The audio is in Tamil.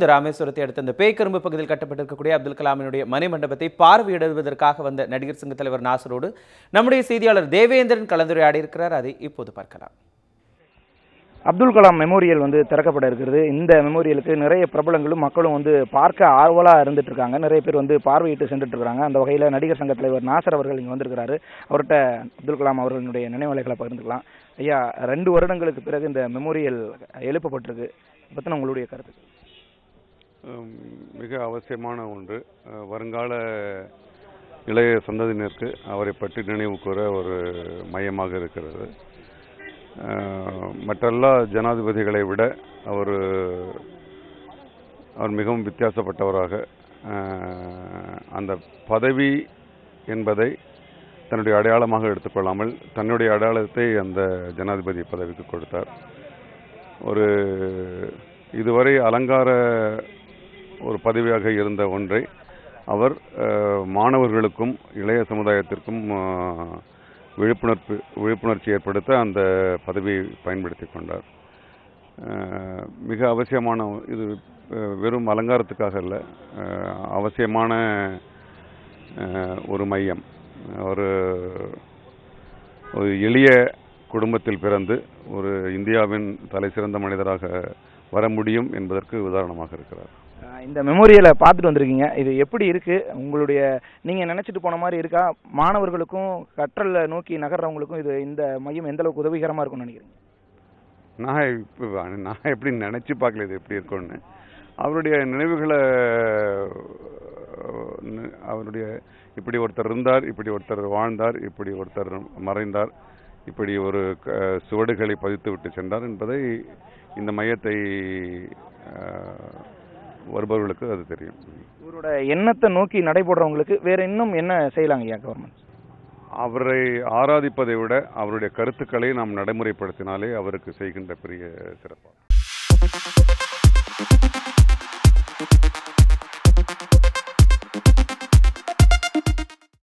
இந்த ராமேஸ்வரத்தை அடுத்த இந்த பேய்கரும்பு பகுதியில் கட்டப்பட்டிருக்கக்கூடிய அப்துல் கலாமினுடைய மணி மண்டபத்தை பார்வையிடுவதற்காக வந்த நடிகர் சங்க தலைவர் நாசரோடு நம்முடைய செய்தியாளர் தேவேந்திரன் கலந்துரையாடி இருக்கிறார் அதை இப்போது பார்க்கலாம். அப்துல் கலாம் மெமோரியல் வந்து திறக்கப்பட இருக்கிறது. இந்த மெமோரியலுக்கு நிறைய பிரபலங்களும் மக்களும் வந்து பார்க்க ஆர்வலாக இருந்துட்டு இருக்காங்க நிறைய பேர் வந்து பார்வையிட்டு சென்றுட்டு இருக்காங்க அந்த வகையில் நடிகர் சங்க தலைவர் நாசர் அவர்கள் இங்கே வந்திருக்கிறாரு. அவர்கிட்ட அப்துல் கலாம் அவர்களுடைய நினைவலைகளை பகிர்ந்துக்கலாம். ஐயா ரெண்டு வருடங்களுக்கு பிறகு இந்த மெமோரியல் எழுப்பப்பட்டிருக்கு. பற்றின உங்களுடைய கருத்து. மிக அவசியமான ஒன்று. வருங்கால இளைய சந்ததியினருக்கு அவரை பற்றி நினைவு கூற ஒரு மையமாக இருக்கிறது. மற்றெல்லா ஜனாதிபதிகளை விட அவர் அவர் மிகவும் வித்தியாசப்பட்டவராக அந்த பதவி என்பதை தன்னுடைய அடையாளமாக எடுத்துக்கொள்ளாமல் தன்னுடைய அடையாளத்தை அந்த ஜனாதிபதி பதவிக்கு கொடுத்தார். ஒரு இதுவரை அலங்கார பதவியாக இருந்த ஒன்றை அவர் மாணவர்களுக்கும் இளைய சமுதாயத்திற்கும் விழிப்புணர்ப்பு விழிப்புணர்வு விழிப்புணர்ச்சி ஏற்படுத்த அந்த பதவியை பயன்படுத்தி கொண்டார். மிக அவசியமான இது வெறும் அலங்காரத்துக்காக அல்ல அவசியமான ஒரு மையம். ஒரு ஒரு எளிய குடும்பத்தில் பிறந்து ஒரு இந்தியாவின் தலைசிறந்த மனிதராக வர முடியும் என்பதற்கு உதாரணமாக இருக்கிறார். இந்த மெமோரியலை பார்த்துட்டு வந்திருக்கீங்க. இது எப்படி இருக்குது உங்களுடைய நீங்கள் நினச்சிட்டு போன மாதிரி இருக்கா? மாணவர்களுக்கும் கற்றலை நோக்கி நகர்றவங்களுக்கும் இது இந்த மையம் எந்த அளவுக்கு உதவிகரமாக இருக்கும்னு நினைக்கிறீங்க? நான் இப்போ நான் எப்படி நினச்சி பார்க்கல இது எப்படி இருக்கும்னு. அவருடைய நினைவுகளை அவருடைய இப்படி ஒருத்தர் இருந்தார் இப்படி ஒருத்தர் வாழ்ந்தார் இப்படி ஒருத்தர் மறைந்தார் இப்படி ஒரு க- சுவடுகளை பதித்து விட்டு சென்றார் என்பதை இந்த மையத்தை வருபவர்களுக்கு அது தெரியும். இவரோட எண்ணத்தை நோக்கி நடைபெறவங்களுக்கு வேற இன்னும் என்ன செய்யலாங்க ஐயா கவர்மெண்ட் அவரை ஆராதிப்பதை விட அவருடைய கருத்துக்களை நாம் நடைமுறைப்படுத்தினாலே அவருக்கு செய்கின்ற பெரிய சிறப்பாக